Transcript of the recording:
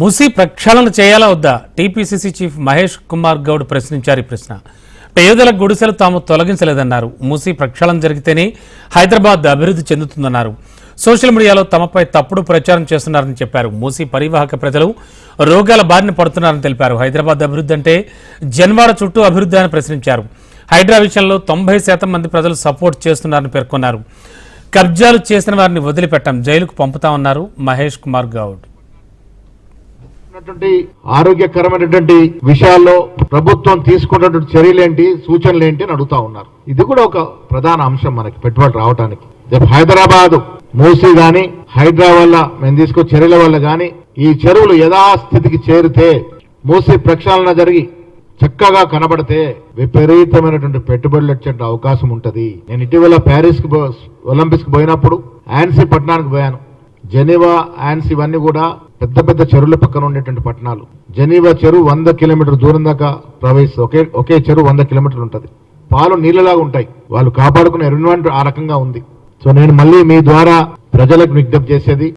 మూసీ ప్రక్షాళన చేయాలా వద్దా? టీపీసీసీ చీఫ్ మహేష్ కుమార్ గౌడ్ ప్రశ్నించారు ఈ ప్రశ్న. పేదల గుడిసెలు తాము తొలగించలేదన్నారు. మూసీ ప్రక్షాళన జరిగితేనే హైదరాబాద్ అభివృద్ధి చెందుతుందన్నారు. సోషల్ మీడియాలో తమపై తప్పుడు ప్రచారం చేస్తున్నారని చెప్పారు. మూసీ పరివాహక ప్రజలు రోగాల బారిన పడుతున్నారని తెలిపారు. హైదరాబాద్ అభివృద్ధి అంటే జన్వాడ చుట్టూ అభివృద్ధి అని ప్రశ్నించారు. హైడ్రా విషయంలో తొంభై శాతం మంది ప్రజలు సపోర్ట్ చేస్తున్నారని పేర్కొన్నారు. కబ్జాలు చేసిన వారిని వదిలిపెట్టాం జైలుకు పంపుతామన్నారు మహేష్ కుమార్ గౌడ్. ఉన్నటువంటి ఆరోగ్యకరమైనటువంటి విషయాల్లో ప్రభుత్వం తీసుకున్నటువంటి చర్యలేంటి సూచనలేంటి అని అడుగుతా ఉన్నారు. ఇది కూడా ఒక ప్రధాన అంశం మనకి పెట్టుబడి రావడానికి రేపు హైదరాబాద్ మూసీ గాని హైదరాబాద్ వల్ల మేము తీసుకో చర్యల వల్ల గాని ఈ చెరువులు యథాస్థితికి చేరితే మూసీ ప్రక్షాళన జరిగి చక్కగా కనబడితే విపరీతమైనటువంటి పెట్టుబడులు వచ్చే అవకాశం ఉంటది. నేను ఇటీవల ప్యారిస్కి ఒలింపిక్స్కి పోయినప్పుడు ఆన్సీ పట్టణానికి పోయాను. జెనీవా యాన్సీ ఇవన్నీ కూడా పెద్ద పెద్ద చెరువుల పక్కన ఉండేటువంటి పట్టణాలు. జనీవా చెరువు వంద కిలోమీటర్ దూరం దాకా ప్రవహిస్తుంది ఒకే ఒకే చెరువు వంద కిలోమీటర్లు ఉంటుంది. పాలు నీళ్ళలాగా ఉంటాయి. వాళ్ళు కాపాడుకునే ఎన్విరాన్మెంట్ ఆ రకంగా ఉంది. సో నేను మళ్ళీ మీ ద్వారా ప్రజలకు విజ్ఞప్తి చేసేది